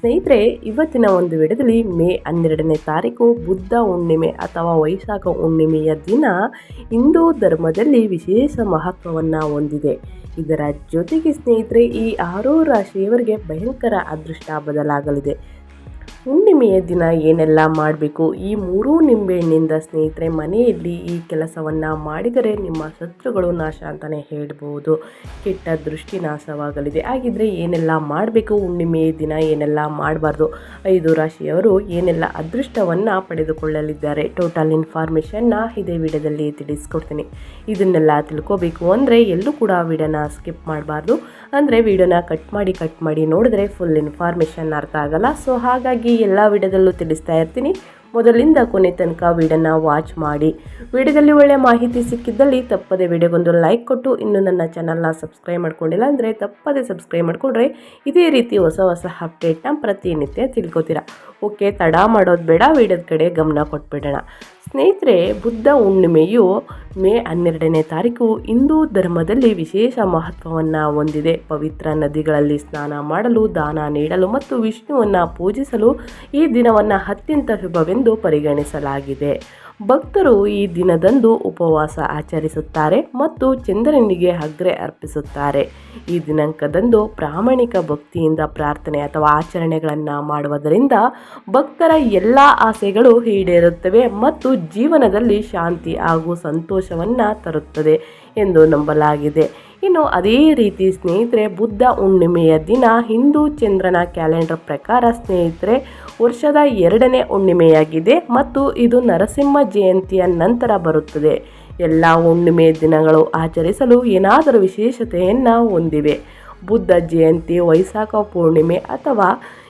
ಸ್ನೇಹಿತರೆ, ಇವತ್ತಿನ ಒಂದು ವಿಡದಲ್ಲಿ ಮೇ ಹನ್ನೆರಡನೇ ತಾರೀಕು ಬುದ್ಧ ಹುಣ್ಣಿಮೆ ಅಥವಾ ವೈಶಾಖ ಹುಣ್ಣಿಮೆಯ ದಿನ ಹಿಂದೂ ಧರ್ಮದಲ್ಲಿ ವಿಶೇಷ ಮಹತ್ವವನ್ನು ಹೊಂದಿದೆ. ಇದರ ಜೊತೆಗೆ ಸ್ನೇಹಿತರೆ, ಈ ಆರೂ ರಾಶಿಯವರಿಗೆ ಭಯಂಕರ ಅದೃಷ್ಟ ಬದಲಾಗಲಿದೆ. ಹುಣ್ಣಿಮೆಯ ದಿನ ಏನೆಲ್ಲ ಮಾಡಬೇಕು? ಈ ಮೂರೂ ನಿಂಬೆಹಣ್ಣಿಂದ ಸ್ನೇಹಿತರೆ, ಮನೆಯಲ್ಲಿ ಈ ಕೆಲಸವನ್ನು ಮಾಡಿದರೆ ನಿಮ್ಮ ಶತ್ರುಗಳು ನಾಶ ಅಂತಲೇ ಹೇಳ್ಬೋದು. ಕೆಟ್ಟ ದೃಷ್ಟಿ ನಾಶವಾಗಲಿದೆ. ಹಾಗಿದ್ರೆ ಏನೆಲ್ಲ ಮಾಡಬೇಕು? ಹುಣ್ಣಿಮೆಯ ದಿನ ಏನೆಲ್ಲ ಮಾಡಬಾರ್ದು? ಐದು ರಾಶಿಯವರು ಏನೆಲ್ಲ ಅದೃಷ್ಟವನ್ನು ಪಡೆದುಕೊಳ್ಳಲಿದ್ದಾರೆ? ಟೋಟಲ್ ಇನ್ಫಾರ್ಮೇಷನ್ನ ಇದೇ ವಿಡಿಯೋದಲ್ಲಿ ತಿಳಿಸ್ಕೊಡ್ತೀನಿ. ಇದನ್ನೆಲ್ಲ ತಿಳ್ಕೋಬೇಕು ಅಂದರೆ ಎಲ್ಲೂ ಕೂಡ ವಿಡಿಯೋನ ಸ್ಕಿಪ್ ಮಾಡಬಾರ್ದು. ಅಂದರೆ ವಿಡಿಯೋನ ಕಟ್ ಮಾಡಿ ಕಟ್ ಮಾಡಿ ನೋಡಿದ್ರೆ ಫುಲ್ ಇನ್ಫಾರ್ಮೇಷನ್ ಅರ್ಥ ಆಗಲ್ಲ. ಸೊ ಹಾಗಾಗಿ ಎಲ್ಲ ವಿಡಿಯೋದಲ್ಲೂ ತಿಳಿಸ್ತಾ ಇರ್ತೀನಿ. ಮೊದಲಿಂದ ಕೊನೆ ತನಕ ವಿಡಿಯೋನ ವಾಚ್ ಮಾಡಿ. ವಿಡಿಯೋದಲ್ಲಿ ಒಳ್ಳೆಯ ಮಾಹಿತಿ ಸಿಕ್ಕಿದ್ದಲ್ಲಿ ತಪ್ಪದೆ ವಿಡಿಯೋಗೊಂದು ಲೈಕ್ ಕೊಟ್ಟು, ಇನ್ನು ನನ್ನ ಚಾನಲ್ನ ಸಬ್ಸ್ಕ್ರೈಬ್ ಮಾಡ್ಕೊಂಡಿಲ್ಲ ಅಂದರೆ ತಪ್ಪದೆ ಸಬ್ಸ್ಕ್ರೈಬ್ ಮಾಡಿಕೊಂಡ್ರೆ ಇದೇ ರೀತಿ ಹೊಸ ಹೊಸ ಅಪ್ಡೇಟ್ನ ಪ್ರತಿನಿತ್ಯ ತಿಳ್ಕೊತೀರಾ. ಓಕೆ ತಡ ಮಾಡೋದು ಬೇಡ, ವಿಡಿಯೋದ ಕಡೆ ಗಮನ ಕೊಟ್ಬಿಡೋಣ. ಸ್ನೇಹಿತರೆ, ಬುದ್ಧ ಹುಣ್ಣಿಮೆಯು ಮೇ ಹನ್ನೆರಡನೇ ತಾರೀಕು ಹಿಂದೂ ಧರ್ಮದಲ್ಲಿ ವಿಶೇಷ ಮಹತ್ವವನ್ನು ಹೊಂದಿದೆ. ಪವಿತ್ರ ನದಿಗಳಲ್ಲಿ ಸ್ನಾನ ಮಾಡಲು, ದಾನ ನೀಡಲು ಮತ್ತು ವಿಷ್ಣುವನ್ನು ಪೂಜಿಸಲು ಈ ದಿನವನ್ನು ಅತ್ಯಂತ ಶುಭವೆಂದು ಪರಿಗಣಿಸಲಾಗಿದೆ. ಭಕ್ತರು ಈ ದಿನದಂದು ಉಪವಾಸ ಆಚರಿಸುತ್ತಾರೆ ಮತ್ತು ಚಂದ್ರನಿಗೆ ಹಗ್ರೆ ಅರ್ಪಿಸುತ್ತಾರೆ. ಈ ದಿನಾಂಕದಂದು ಪ್ರಾಮಾಣಿಕ ಭಕ್ತಿಯಿಂದ ಪ್ರಾರ್ಥನೆ ಅಥವಾ ಆಚರಣೆಗಳನ್ನು ಮಾಡುವುದರಿಂದ ಭಕ್ತರ ಎಲ್ಲ ಆಸೆಗಳು ಈಡೇರುತ್ತವೆ ಮತ್ತು ಜೀವನದಲ್ಲಿ ಶಾಂತಿ ಹಾಗೂ ಸಂತೋಷವನ್ನು ತರುತ್ತದೆ ಎಂದು ನಂಬಲಾಗಿದೆ. ಇನ್ನು ಅದೇ ರೀತಿ ಸ್ನೇಹಿತರೆ, ಬುದ್ಧ ಹುಣ್ಣಿಮೆಯ ದಿನ ಹಿಂದೂ ಚಂದ್ರನ ಕ್ಯಾಲೆಂಡರ್ ಪ್ರಕಾರ ಸ್ನೇಹಿತರೆ, ವರ್ಷದ ಎರಡನೇ ಹುಣ್ಣಿಮೆಯಾಗಿದೆ ಮತ್ತು ಇದು ನರಸಿಂಹ ಜಯಂತಿಯ ನಂತರ ಬರುತ್ತದೆ. ಎಲ್ಲ ಹುಣ್ಣಿಮೆ ದಿನಗಳು ಆಚರಿಸಲು ಏನಾದರೂ ವಿಶೇಷತೆಯನ್ನು ಹೊಂದಿವೆ. ಬುದ್ಧ ಜಯಂತಿ, ವೈಶಾಖ ಪೂರ್ಣಿಮೆ ಅಥವಾ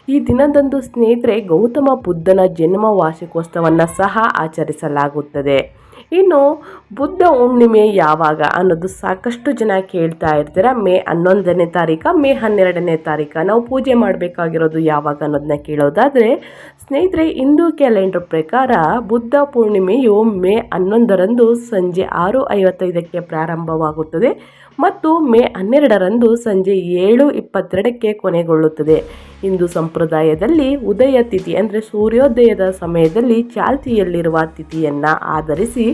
ಈ ದಿನದಂದು ಸ್ನೇಹಿತರೆ, ಗೌತಮ ಬುದ್ಧನ ಜನ್ಮ ವಾರ್ಷಿಕೋತ್ಸವವನ್ನು ಸಹ ಆಚರಿಸಲಾಗುತ್ತದೆ. ಇನ್ನು ಬುದ್ಧ ಹುಣ್ಣಿಮೆ ಯಾವಾಗ ಅನ್ನೋದು ಸಾಕಷ್ಟು ಜನ ಕೇಳ್ತಾ ಇರ್ತೀರ. ಮೇ ಹನ್ನೊಂದನೇ ತಾರೀಕು, ಮೇ ಹನ್ನೆರಡನೇ ತಾರೀಕು. ನಾವು ಪೂಜೆ ಮಾಡಬೇಕಾಗಿರೋದು ಯಾವಾಗ ಅನ್ನೋದನ್ನ ಕೇಳೋದಾದರೆ, ಸ್ನೇಹಿತರೆ, ಹಿಂದೂ ಕ್ಯಾಲೆಂಡರ್ ಪ್ರಕಾರ ಬುದ್ಧ ಪೂರ್ಣಿಮೆಯು ಮೇ ಹನ್ನೊಂದರಂದು ಸಂಜೆ ಆರು ಐವತ್ತೈದಕ್ಕೆ ಪ್ರಾರಂಭವಾಗುತ್ತದೆ. ಮತ್ತು ಮೇ ಹನ್ನೆರಡರಂದು ಸಂಜೆ ಏಳು ಇಪ್ಪತ್ತೆರಡಕ್ಕೆ ಕೊನೆಗೊಳ್ಳುತ್ತದೆ. ಹಿಂದೂ ಸಂಪ್ರದಾಯದಲ್ಲಿ ಉದಯ ತಿಥಿ ಅಂದರೆ ಸೂರ್ಯೋದಯದ ಸಮಯದಲ್ಲಿ ಚಾಲ್ತಿಯಲ್ಲಿರುವ ತಿಥಿಯನ್ನು ಆಧರಿಸಿ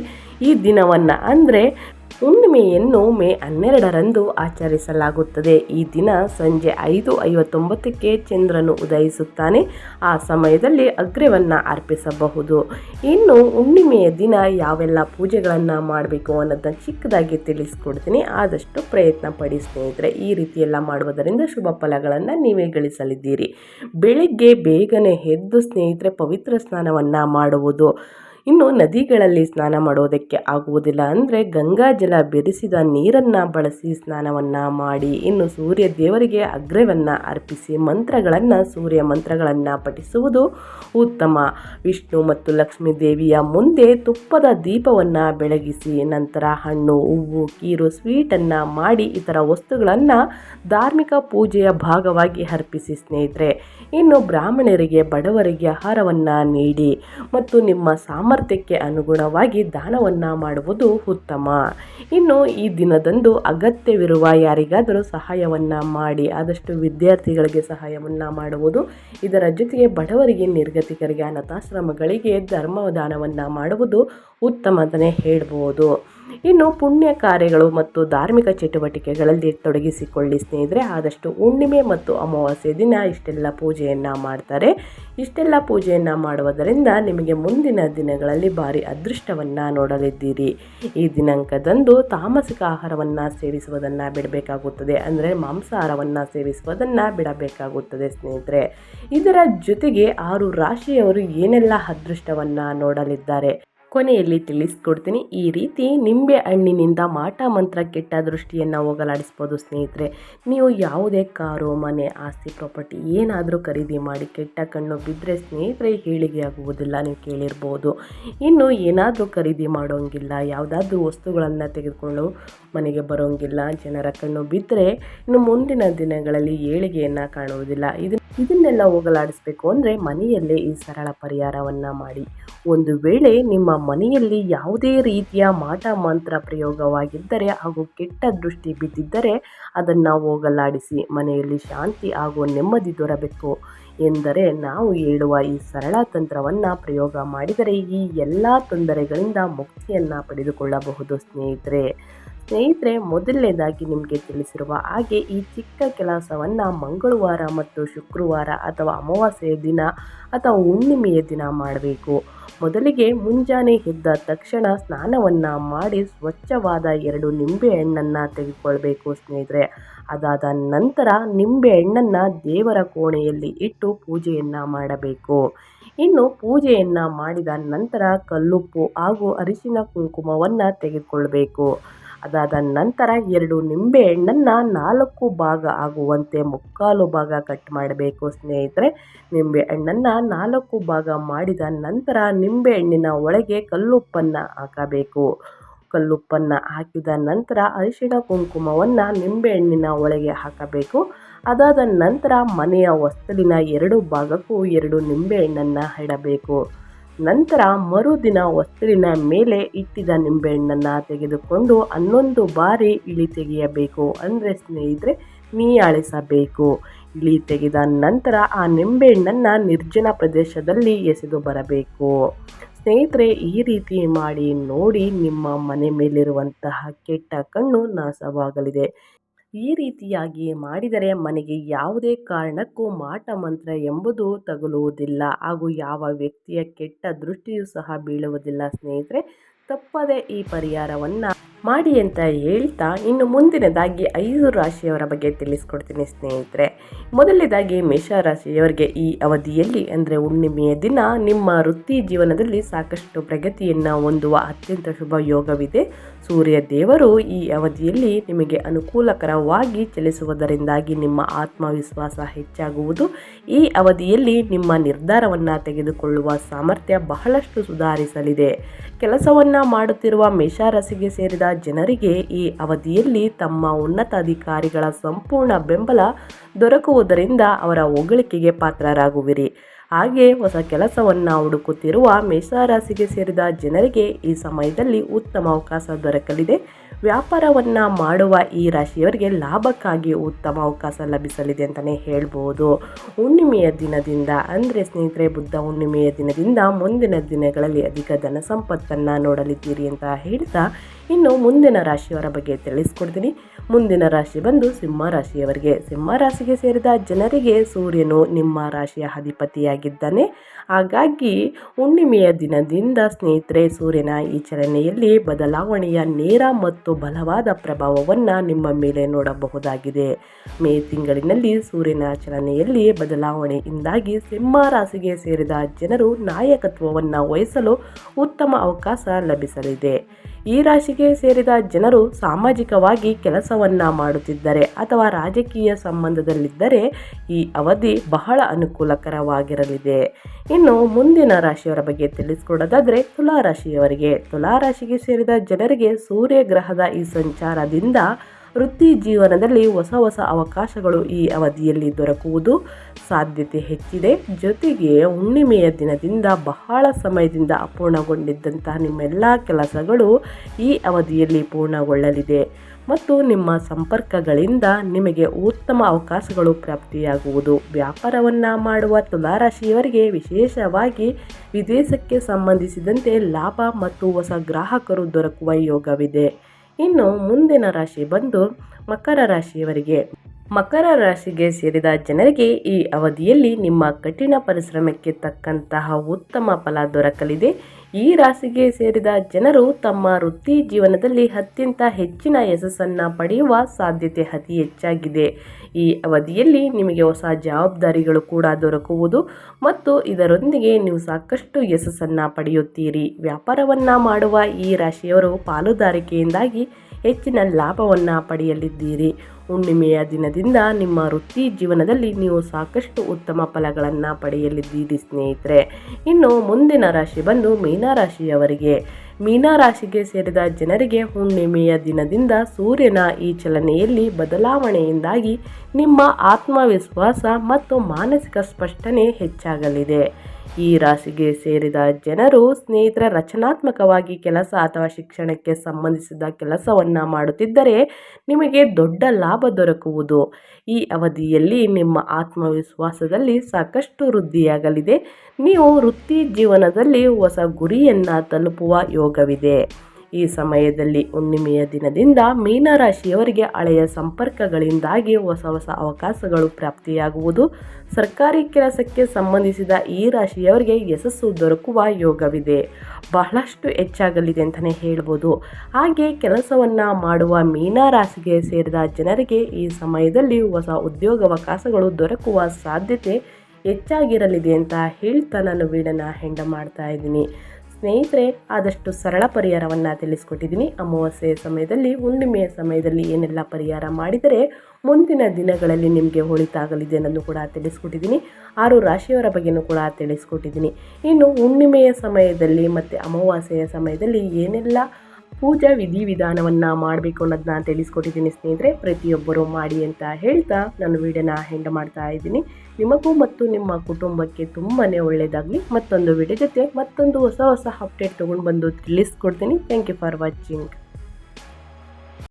ಈ ದಿನವನ್ನು ಅಂದರೆ ಹುಣ್ಣಿಮೆಯನ್ನು ಮೇ ಹನ್ನೆರಡರಂದು ಆಚರಿಸಲಾಗುತ್ತದೆ. ಈ ದಿನ ಸಂಜೆ ಐದು ಐವತ್ತೊಂಬತ್ತಕ್ಕೆ ಚಂದ್ರನು ಉದಯಿಸುತ್ತಾನೆ. ಆ ಸಮಯದಲ್ಲಿ ಅಗ್ರವನ್ನು ಅರ್ಪಿಸಬಹುದು. ಇನ್ನು ಹುಣ್ಣಿಮೆಯ ದಿನ ಯಾವೆಲ್ಲ ಪೂಜೆಗಳನ್ನು ಮಾಡಬೇಕು ಅನ್ನೋದನ್ನ ಚಿಕ್ಕದಾಗಿ ತಿಳಿಸ್ಕೊಡ್ತೀನಿ. ಆದಷ್ಟು ಪ್ರಯತ್ನ ಪಡಿ ಸ್ನೇಹಿತರೆ. ಈ ರೀತಿಯೆಲ್ಲ ಮಾಡುವುದರಿಂದ ಶುಭ ಫಲಗಳನ್ನು ನೀವೇ ಗಳಿಸಲಿದ್ದೀರಿ. ಬೆಳಿಗ್ಗೆ ಬೇಗನೆ ಎದ್ದು ಸ್ನೇಹಿತರೆ ಪವಿತ್ರ ಸ್ನಾನವನ್ನು ಮಾಡುವುದು. ಇನ್ನು ನದಿಗಳಲ್ಲಿ ಸ್ನಾನ ಮಾಡೋದಕ್ಕೆ ಆಗುವುದಿಲ್ಲ ಅಂದರೆ ಗಂಗಾ ಜಲ ಬೆರೆಸಿದ ನೀರನ್ನು ಬಳಸಿ ಸ್ನಾನವನ್ನು ಮಾಡಿ. ಇನ್ನು ಸೂರ್ಯ ದೇವರಿಗೆ ಅಗ್ರವನ್ನು ಅರ್ಪಿಸಿ ಮಂತ್ರಗಳನ್ನು, ಸೂರ್ಯ ಮಂತ್ರಗಳನ್ನು ಪಠಿಸುವುದು ಉತ್ತಮ. ವಿಷ್ಣು ಮತ್ತು ಲಕ್ಷ್ಮೀ ದೇವಿಯ ಮುಂದೆ ತುಪ್ಪದ ದೀಪವನ್ನು ಬೆಳಗಿಸಿ, ನಂತರ ಹಣ್ಣು, ಹೂವು, ಕೀರು, ಸ್ವೀಟನ್ನು ಮಾಡಿ ಇತರ ವಸ್ತುಗಳನ್ನು ಧಾರ್ಮಿಕ ಪೂಜೆಯ ಭಾಗವಾಗಿ ಅರ್ಪಿಸಿ ಸ್ನೇಹಿತರೆ. ಇನ್ನು ಬ್ರಾಹ್ಮಣರಿಗೆ ಬಡವರಿಗೆ ಆಹಾರವನ್ನು ನೀಡಿ. ಮತ್ತು ನಿಮ್ಮ ಸಾಮರ್ಥ್ಯಕ್ಕೆ ಅನುಗುಣವಾಗಿ ದಾನವನ್ನು ಮಾಡುವುದು ಉತ್ತಮ. ಇನ್ನು ಈ ದಿನದಂದು ಅಗತ್ಯವಿರುವ ಯಾರಿಗಾದರೂ ಸಹಾಯವನ್ನು ಮಾಡಿ, ಆದಷ್ಟು ವಿದ್ಯಾರ್ಥಿಗಳಿಗೆ ಸಹಾಯವನ್ನು ಮಾಡುವುದು, ಇದರ ಜೊತೆಗೆ ಬಡವರಿಗೆ, ನಿರ್ಗತಿಕರಿಗೆ, ಅನಾಥಾಶ್ರಮಗಳಿಗೆ ಧರ್ಮದಾನವನ್ನು ಮಾಡುವುದು ಉತ್ತಮ ಅಂತಲೇ ಹೇಳ್ಬೋದು. ಇನ್ನು ಪುಣ್ಯ ಕಾರ್ಯಗಳು ಮತ್ತು ಧಾರ್ಮಿಕ ಚಟುವಟಿಕೆಗಳಲ್ಲಿ ತೊಡಗಿಸಿಕೊಳ್ಳಿ ಸ್ನೇಹಿತರೆ. ಆದಷ್ಟು ಹುಣ್ಣಿಮೆ ಮತ್ತು ಅಮಾವಾಸ್ಯೆ ದಿನ ಇಷ್ಟೆಲ್ಲ ಪೂಜೆಯನ್ನು ಮಾಡ್ತಾರೆ. ಇಷ್ಟೆಲ್ಲ ಪೂಜೆಯನ್ನು ಮಾಡುವುದರಿಂದ ನಿಮಗೆ ಮುಂದಿನ ದಿನಗಳಲ್ಲಿ ಭಾರಿ ಅದೃಷ್ಟವನ್ನು ನೋಡಲಿದ್ದೀರಿ. ಈ ದಿನಾಂಕದಂದು ತಾಮಸಿಕ ಆಹಾರವನ್ನು ಸೇವಿಸುವುದನ್ನು ಬಿಡಬೇಕಾಗುತ್ತದೆ. ಅಂದರೆ ಮಾಂಸಾಹಾರವನ್ನು ಸೇವಿಸುವುದನ್ನು ಬಿಡಬೇಕಾಗುತ್ತದೆ ಸ್ನೇಹಿತರೆ. ಇದರ ಜೊತೆಗೆ ಆರು ರಾಶಿಯವರು ಏನೆಲ್ಲ ಅದೃಷ್ಟವನ್ನು ನೋಡಲಿದ್ದಾರೆ? ಕೊನೆಯಲ್ಲಿ ತಿಳಿಸ್ಕೊಡ್ತೀನಿ. ಈ ರೀತಿ ನಿಂಬೆ ಹಣ್ಣಿನಿಂದ ಮಾಟ ಮಂತ್ರ ಕೆಟ್ಟ ದೃಷ್ಟಿಯನ್ನು ಹೋಗಲಾಡಿಸ್ಬೋದು ಸ್ನೇಹಿತರೆ. ನೀವು ಯಾವುದೇ ಕಾರು, ಮನೆ, ಆಸ್ತಿ, ಪ್ರಾಪರ್ಟಿ ಏನಾದರೂ ಖರೀದಿ ಮಾಡಿ ಕೆಟ್ಟ ಕಣ್ಣು ಬಿದ್ದರೆ ಸ್ನೇಹಿತರೆ ಹೇಳಿಗೆ ಆಗುವುದಿಲ್ಲ, ನೀವು ಕೇಳಿರ್ಬೋದು. ಇನ್ನು ಏನಾದರೂ ಖರೀದಿ ಮಾಡೋಂಗಿಲ್ಲ, ಯಾವುದಾದ್ರೂ ವಸ್ತುಗಳನ್ನು ತೆಗೆದುಕೊಂಡು ಮನೆಗೆ ಬರೋಂಗಿಲ್ಲ, ಜನರ ಕಣ್ಣು ಬಿದ್ದರೆ ಇನ್ನು ಮುಂದಿನ ದಿನಗಳಲ್ಲಿ ಏಳಿಗೆಯನ್ನು ಕಾಣುವುದಿಲ್ಲ. ಇದು ಇದನ್ನೆಲ್ಲ ಹೋಗಲಾಡಿಸ್ಬೇಕು ಅಂದರೆ ಮನೆಯಲ್ಲೇ ಈ ಸರಳ ಪರಿಹಾರವನ್ನು ಮಾಡಿ. ಒಂದು ವೇಳೆ ನಿಮ್ಮ ಮನೆಯಲ್ಲಿ ಯಾವುದೇ ರೀತಿಯ ಮಾಟ ಮಂತ್ರ ಪ್ರಯೋಗವಾಗಿದ್ದರೆ ಹಾಗೂ ಕೆಟ್ಟ ದೃಷ್ಟಿ ಬಿದ್ದಿದ್ದರೆ ಅದನ್ನು ಹೋಗಲಾಡಿಸಿ ಮನೆಯಲ್ಲಿ ಶಾಂತಿ ಹಾಗೂ ನೆಮ್ಮದಿ ದೊರಬೇಕು ಎಂದರೆ ನಾವು ಹೇಳುವ ಈ ಸರಳ ತಂತ್ರವನ್ನು ಪ್ರಯೋಗ ಮಾಡಿದರೆ ಈ ಎಲ್ಲ ತೊಂದರೆಗಳಿಂದ ಮುಕ್ತಿಯನ್ನು ಪಡೆದುಕೊಳ್ಳಬಹುದು ಸ್ನೇಹಿತರೆ. ಸ್ನೇಹಿತರೆ, ಮೊದಲನೇದಾಗಿ ನಿಮಗೆ ತಿಳಿಸಿರುವ ಹಾಗೆ ಈ ಚಿಕ್ಕ ಕೆಲಸವನ್ನು ಮಂಗಳವಾರ ಮತ್ತು ಶುಕ್ರವಾರ ಅಥವಾ ಅಮಾವಾಸ್ಯೆಯ ದಿನ ಅಥವಾ ಹುಣ್ಣಿಮೆಯ ದಿನ ಮಾಡಬೇಕು. ಮೊದಲಿಗೆ ಮುಂಜಾನೆ ಎದ್ದ ತಕ್ಷಣ ಸ್ನಾನವನ್ನು ಮಾಡಿ ಸ್ವಚ್ಛವಾದ ಎರಡು ನಿಂಬೆ ಹಣ್ಣನ್ನು ತೆಗೆದುಕೊಳ್ಬೇಕು ಸ್ನೇಹಿತರೆ. ಅದಾದ ನಂತರ ನಿಂಬೆ ಹಣ್ಣನ್ನು ದೇವರ ಕೋಣೆಯಲ್ಲಿ ಇಟ್ಟು ಪೂಜೆಯನ್ನು ಮಾಡಬೇಕು. ಇನ್ನು ಪೂಜೆಯನ್ನು ಮಾಡಿದ ನಂತರ ಕಲ್ಲುಪ್ಪು ಹಾಗೂ ಅರಿಶಿನ ಕುಂಕುಮವನ್ನು ತೆಗೆದುಕೊಳ್ಬೇಕು. ಅದಾದ ನಂತರ ಎರಡು ನಿಂಬೆ ಹಣ್ಣನ್ನು ನಾಲ್ಕು ಭಾಗ ಆಗುವಂತೆ ಮುಕ್ಕಾಲು ಭಾಗ ಕಟ್ ಮಾಡಬೇಕು. ಸ್ನೇಹಿತರೆ, ನಿಂಬೆ ಹಣ್ಣನ್ನು ನಾಲ್ಕು ಭಾಗ ಮಾಡಿದ ನಂತರ ನಿಂಬೆ ಹಣ್ಣಿನ ಒಳಗೆ ಕಲ್ಲುಪ್ಪನ್ನು ಹಾಕಬೇಕು. ಕಲ್ಲುಪ್ಪನ್ನು ಹಾಕಿದ ನಂತರ ಅರಿಶಿಣ ಕುಂಕುಮವನ್ನು ನಿಂಬೆಹಣ್ಣಿನ ಒಳಗೆ ಹಾಕಬೇಕು. ಅದಾದ ನಂತರ ಮನೆಯ ಹೊಸ್ತಲಿನ ಎರಡು ಭಾಗಕ್ಕೂ ಎರಡು ನಿಂಬೆಹಣ್ಣನ್ನು ಇಡಬೇಕು. ನಂತರ ಮರುದಿನ ವಸ್ತುವಿನ ಮೇಲೆ ಇಟ್ಟಿದ ನಿಂಬೆಹಣ್ಣನ್ನು ತೆಗೆದುಕೊಂಡು ಹನ್ನೊಂದು ಬಾರಿ ಇಳಿ ತೆಗೆಯಬೇಕು. ಅಂದರೆ ಸ್ನೇಹಿತರೆ ನೀಯಾಳಿಸಬೇಕು ಇಳಿ ತೆಗೆದ ನಂತರ ಆ ನಿಂಬೆಹಣ್ಣನ್ನು ನಿರ್ಜನ ಪ್ರದೇಶದಲ್ಲಿ ಎಸೆದು ಬರಬೇಕು. ಸ್ನೇಹಿತರೆ, ಈ ರೀತಿ ಮಾಡಿ ನೋಡಿ ನಿಮ್ಮ ಮನೆ ಮೇಲಿರುವಂತಹ ಕೆಟ್ಟ ಕಣ್ಣು ನಾಶವಾಗಲಿದೆ. ಈ ರೀತಿಯಾಗಿ ಮಾಡಿದರೆ ಮನೆಗೆ ಯಾವುದೇ ಕಾರಣಕ್ಕೂ ಮಾಟ ಮಂತ್ರ ಎಂಬುದು ತಗುಲುವುದಿಲ್ಲ. ಹಾಗೂ ಯಾವ ವ್ಯಕ್ತಿಯ ಕೆಟ್ಟ ದೃಷ್ಟಿಯೂ ಸಹ ಬೀಳುವುದಿಲ್ಲ. ಸ್ನೇಹಿತರೆ, ತಪ್ಪದೆ ಈ ಪರಿಹಾರವನ್ನು ಮಾಡಿ ಅಂತ ಹೇಳ್ತಾ ಇನ್ನು ಮುಂದಿನದಾಗಿ ಐದು ರಾಶಿಯವರ ಬಗ್ಗೆ ತಿಳಿಸ್ಕೊಡ್ತೀನಿ ಸ್ನೇಹಿತರೆ. ಮೊದಲನೇದಾಗಿ ಮೇಷರಾಶಿಯವರಿಗೆ ಈ ಅವಧಿಯಲ್ಲಿ ಅಂದರೆ ಹುಣ್ಣಿಮೆಯ ದಿನ ನಿಮ್ಮ ವೃತ್ತಿ ಜೀವನದಲ್ಲಿ ಸಾಕಷ್ಟು ಪ್ರಗತಿಯನ್ನು ಹೊಂದುವ ಅತ್ಯಂತ ಶುಭ ಯೋಗವಿದೆ. ಸೂರ್ಯ ದೇವರು ಈ ಅವಧಿಯಲ್ಲಿ ನಿಮಗೆ ಅನುಕೂಲಕರವಾಗಿ ಚಲಿಸುವುದರಿಂದಾಗಿ ನಿಮ್ಮ ಆತ್ಮವಿಶ್ವಾಸ ಹೆಚ್ಚಾಗುವುದು. ಈ ಅವಧಿಯಲ್ಲಿ ನಿಮ್ಮ ನಿರ್ಧಾರವನ್ನು ತೆಗೆದುಕೊಳ್ಳುವ ಸಾಮರ್ಥ್ಯ ಬಹಳಷ್ಟು ಸುಧಾರಿಸಲಿದೆ. ಕೆಲಸವನ್ನು ಮಾಡುತ್ತಿರುವ ಮೇಷರಾಶಿಗೆ ಸೇರಿದ ಜನರಿಗೆ ಈ ಅವಧಿಯಲ್ಲಿ ತಮ್ಮ ಉನ್ನತ ಅಧಿಕಾರಿಗಳ ಸಂಪೂರ್ಣ ಬೆಂಬಲ ದೊರಕುವುದರಿಂದ ಅವರ ಹೊಗಳಿಕೆಗೆ ಪಾತ್ರರಾಗುವಿರಿ. ಹಾಗೆ ಹೊಸ ಕೆಲಸವನ್ನು ಹುಡುಕುತ್ತಿರುವ ಮೇಷರಾಶಿಗೆ ಸೇರಿದ ಜನರಿಗೆ ಈ ಸಮಯದಲ್ಲಿ ಉತ್ತಮ ಅವಕಾಶ ದೊರಕಲಿದೆ. ವ್ಯಾಪಾರವನ್ನು ಮಾಡುವ ಈ ರಾಶಿಯವರಿಗೆ ಲಾಭಕ್ಕಾಗಿ ಉತ್ತಮ ಅವಕಾಶ ಲಭಿಸಲಿದೆ ಅಂತಲೇ ಹೇಳ್ಬೋದು. ಹುಣ್ಣಿಮೆಯ ದಿನದಿಂದ ಅಂದರೆ ಸ್ನೇಹಿತರೆ, ಬುದ್ಧ ಹುಣ್ಣಿಮೆಯ ದಿನದಿಂದ ಮುಂದಿನ ದಿನಗಳಲ್ಲಿ ಅಧಿಕ ಧನ ಸಂಪತ್ತನ್ನು ನೋಡಲಿದ್ದೀರಿ ಅಂತ ಹೇಳ್ತಾ ಇನ್ನು ಮುಂದಿನ ರಾಶಿಯವರ ಬಗ್ಗೆ ತಿಳಿಸ್ಕೊಡ್ತೀನಿ. ಮುಂದಿನ ರಾಶಿ ಬಂದು ಸಿಂಹ ರಾಶಿಯವರಿಗೆ. ಸಿಂಹ ರಾಶಿಗೆ ಸೇರಿದ ಜನರಿಗೆ ಸೂರ್ಯನು ನಿಮ್ಮ ರಾಶಿಯ ಅಧಿಪತಿಯಾಗಿದ್ದಾನೆ. ಹಾಗಾಗಿ ಹುಣ್ಣಿಮೆಯ ದಿನದಿಂದ ಸ್ನೇಹಿತರೆ, ಸೂರ್ಯನ ಈ ಚಲನೆಯಲ್ಲಿ ಬದಲಾವಣೆಯ ನೇರ ಮತ್ತು ಬಲವಾದ ಪ್ರಭಾವವನ್ನು ನಿಮ್ಮ ಮೇಲೆ ನೋಡಬಹುದಾಗಿದೆ. ಮೇ ತಿಂಗಳಿನಲ್ಲಿ ಸೂರ್ಯನ ಚಲನೆಯಲ್ಲಿ ಬದಲಾವಣೆಯಿಂದಾಗಿ ಸಿಂಹ ರಾಶಿಗೆ ಸೇರಿದ ಜನರು ನಾಯಕತ್ವವನ್ನು ವಹಿಸಲು ಉತ್ತಮ ಅವಕಾಶ ಲಭಿಸಲಿದೆ. ಈ ರಾಶಿಗೆ ಸೇರಿದ ಜನರು ಸಾಮಾಜಿಕವಾಗಿ ಕೆಲಸವನ್ನು ಮಾಡುತ್ತಿದ್ದರೆ ಅಥವಾ ರಾಜಕೀಯ ಸಂಬಂಧದಲ್ಲಿದ್ದರೆ ಈ ಅವಧಿ ಬಹಳ ಅನುಕೂಲಕರವಾಗಿರಲಿದೆ. ಇನ್ನು ಮುಂದಿನ ರಾಶಿಯವರ ಬಗ್ಗೆ ತಿಳಿಸ್ಕೊಡೋದಾದರೆ ತುಲಾ ರಾಶಿಯವರಿಗೆ. ತುಲಾ ರಾಶಿಗೆ ಸೇರಿದ ಜನರಿಗೆ ಸೂರ್ಯ ಗ್ರಹದ ಈ ಸಂಚಾರದಿಂದ ವೃತ್ತಿ ಜೀವನದಲ್ಲಿ ಹೊಸ ಹೊಸ ಅವಕಾಶಗಳು ಈ ಅವಧಿಯಲ್ಲಿ ದೊರಕುವುದು ಸಾಧ್ಯತೆ ಹೆಚ್ಚಿದೆ. ಜೊತೆಗೆ ಹುಣ್ಣಿಮೆಯ ದಿನದಿಂದ ಬಹಳ ಸಮಯದಿಂದ ಅಪೂರ್ಣಗೊಂಡಿದ್ದಂತಹ ನಿಮ್ಮೆಲ್ಲ ಕೆಲಸಗಳು ಈ ಅವಧಿಯಲ್ಲಿ ಪೂರ್ಣಗೊಳ್ಳಲಿದೆ. ಮತ್ತು ನಿಮ್ಮ ಸಂಪರ್ಕಗಳಿಂದ ನಿಮಗೆ ಉತ್ತಮ ಅವಕಾಶಗಳು ಪ್ರಾಪ್ತಿಯಾಗುವುದು. ವ್ಯಾಪಾರವನ್ನು ಮಾಡುವ ತುಲಾರಾಶಿಯವರಿಗೆ ವಿಶೇಷವಾಗಿ ವಿದೇಶಕ್ಕೆ ಸಂಬಂಧಿಸಿದಂತೆ ಲಾಭ ಮತ್ತು ಹೊಸ ಗ್ರಾಹಕರು ದೊರಕುವ ಯೋಗವಿದೆ. ಇನ್ನು ಮುಂದಿನ ರಾಶಿ ಬಂದು ಮಕರ ರಾಶಿಯವರಿಗೆ. ಮಕರ ರಾಶಿಗೆ ಸೇರಿದ ಜನರಿಗೆ ಈ ಅವಧಿಯಲ್ಲಿ ನಿಮ್ಮ ಕಠಿಣ ಪರಿಶ್ರಮಕ್ಕೆ ತಕ್ಕಂತಹ ಉತ್ತಮ ಫಲ ದೊರಕಲಿದೆ. ಈ ರಾಶಿಗೆ ಸೇರಿದ ಜನರು ತಮ್ಮ ವೃತ್ತಿ ಜೀವನದಲ್ಲಿ ಅತ್ಯಂತ ಹೆಚ್ಚಿನ ಯಶಸ್ಸನ್ನು ಪಡೆಯುವ ಸಾಧ್ಯತೆ ಅತಿ ಹೆಚ್ಚಾಗಿದೆ. ಈ ಅವಧಿಯಲ್ಲಿ ನಿಮಗೆ ಹೊಸ ಜವಾಬ್ದಾರಿಗಳು ಕೂಡ ದೊರಕುವುದು ಮತ್ತು ಇದರೊಂದಿಗೆ ನೀವು ಸಾಕಷ್ಟು ಯಶಸ್ಸನ್ನು ಪಡೆಯುತ್ತೀರಿ. ವ್ಯಾಪಾರವನ್ನು ಮಾಡುವ ಈ ರಾಶಿಯವರು ಪಾಲುದಾರಿಕೆಯಿಂದಾಗಿ ಹೆಚ್ಚಿನ ಲಾಭವನ್ನು ಪಡೆಯಲಿದ್ದೀರಿ. ಹುಣ್ಣಿಮೆಯ ದಿನದಿಂದ ನಿಮ್ಮ ವೃತ್ತಿ ಜೀವನದಲ್ಲಿ ನೀವು ಸಾಕಷ್ಟು ಉತ್ತಮ ಫಲಗಳನ್ನು ಪಡೆಯಲಿದ್ದೀರಿ ಸ್ನೇಹಿತರೆ. ಇನ್ನು ಮುಂದಿನ ರಾಶಿ ಬಂದು ಮೀನರಾಶಿಯವರಿಗೆ. ಮೀನರಾಶಿಗೆ ಸೇರಿದ ಜನರಿಗೆ ಹುಣ್ಣಿಮೆಯ ದಿನದಿಂದ ಸೂರ್ಯನ ಈ ಚಲನೆಯಲ್ಲಿ ಬದಲಾವಣೆಯಿಂದಾಗಿ ನಿಮ್ಮ ಆತ್ಮವಿಶ್ವಾಸ ಮತ್ತು ಮಾನಸಿಕ ಸ್ಪಷ್ಟನೆ ಹೆಚ್ಚಾಗಲಿದೆ. ಈ ರಾಶಿಗೆ ಸೇರಿದ ಜನರು ಸ್ನೇಹಿತರ ರಚನಾತ್ಮಕವಾಗಿ ಕೆಲಸ ಅಥವಾ ಶಿಕ್ಷಣಕ್ಕೆ ಸಂಬಂಧಿಸಿದ ಕೆಲಸವನ್ನು ಮಾಡುತ್ತಿದ್ದರೆ ನಿಮಗೆ ದೊಡ್ಡ ಲಾಭ ದೊರಕುವುದು. ಈ ಅವಧಿಯಲ್ಲಿ ನಿಮ್ಮ ಆತ್ಮವಿಶ್ವಾಸದಲ್ಲಿ ಸಾಕಷ್ಟು ವೃದ್ಧಿಯಾಗಲಿದೆ. ನೀವು ವೃತ್ತಿ ಜೀವನದಲ್ಲಿ ಹೊಸ ಗುರಿಯನ್ನು ತಲುಪುವ ಯೋಗವಿದೆ. ಈ ಸಮಯದಲ್ಲಿ ಹುಣ್ಣಿಮೆಯ ದಿನದಿಂದ ಮೀನರಾಶಿಯವರಿಗೆ ಹಳೆಯ ಸಂಪರ್ಕಗಳಿಂದಾಗಿ ಹೊಸ ಹೊಸ ಅವಕಾಶಗಳು ಪ್ರಾಪ್ತಿಯಾಗುವುದು. ಸರ್ಕಾರಿ ಕೆಲಸಕ್ಕೆ ಸಂಬಂಧಿಸಿದ ಈ ರಾಶಿಯವರಿಗೆ ಯಶಸ್ಸು ದೊರಕುವ ಯೋಗವಿದೆ. ಬಹಳಷ್ಟು ಹೆಚ್ಚಾಗಲಿದೆ ಅಂತಲೇ ಹೇಳ್ಬೋದು. ಹಾಗೆ ಕೆಲಸವನ್ನು ಮಾಡುವ ಮೀನರಾಶಿಗೆ ಸೇರಿದ ಜನರಿಗೆ ಈ ಸಮಯದಲ್ಲಿ ಹೊಸ ಉದ್ಯೋಗಾವಕಾಶಗಳು ದೊರಕುವ ಸಾಧ್ಯತೆ ಹೆಚ್ಚಾಗಿರಲಿದೆ ಅಂತ ಹೇಳ್ತಾ ನಾನು ವೀಡನ್ನು ಹೆಂಡ ಮಾಡ್ತಾ ಇದ್ದೀನಿ. ಸ್ನೇಹಿತರೆ, ಆದಷ್ಟು ಸರಳ ಪರಿಹಾರವನ್ನು ತಿಳಿಸ್ಕೊಟ್ಟಿದ್ದೀನಿ. ಅಮಾವಾಸ್ಯೆಯ ಸಮಯದಲ್ಲಿ, ಹುಣ್ಣಿಮೆಯ ಸಮಯದಲ್ಲಿ ಏನೆಲ್ಲ ಪರಿಹಾರ ಮಾಡಿದರೆ, ಮುಂದಿನ ದಿನಗಳಲ್ಲಿ ನಿಮಗೆ ಒಳಿತಾಗಲಿದೆ ಅನ್ನೋದು ಕೂಡ ತಿಳಿಸ್ಕೊಟ್ಟಿದ್ದೀನಿ. ಆರು ರಾಶಿಯವರ ಬಗ್ಗೆಯೂ ಕೂಡ ತಿಳಿಸ್ಕೊಟ್ಟಿದ್ದೀನಿ. ಇನ್ನು ಹುಣ್ಣಿಮೆಯ ಸಮಯದಲ್ಲಿ ಮತ್ತು ಅಮಾವಾಸ್ಯೆಯ ಸಮಯದಲ್ಲಿ ಏನೆಲ್ಲ ಪೂಜಾ ವಿಧಿವಿಧಾನವನ್ನು ಮಾಡಬೇಕು ಅನ್ನೋದನ್ನ ತಿಳಿಸ್ಕೊಟ್ಟಿದ್ದೀನಿ ಸ್ನೇಹಿತರೆ. ಪ್ರತಿಯೊಬ್ಬರು ಮಾಡಿ ಅಂತ ಹೇಳ್ತಾ ನಾನು ವಿಡಿಯೋನ ಹೆಂಡ ಮಾಡ್ತಾ ಇದ್ದೀನಿ. ನಿಮಗೂ ಮತ್ತು ನಿಮ್ಮ ಕುಟುಂಬಕ್ಕೆ ತುಂಬಾ ಒಳ್ಳೆಯದಾಗಲಿ ಮತ್ತೊಂದು ವಿಡಿಯೋ ಜೊತೆ ಮತ್ತೊಂದು ಹೊಸ ಹೊಸ ಅಪ್ಡೇಟ್ ತೊಗೊಂಡು ಬಂದು ತಿಳಿಸ್ಕೊಡ್ತೀನಿ. Thank you for watching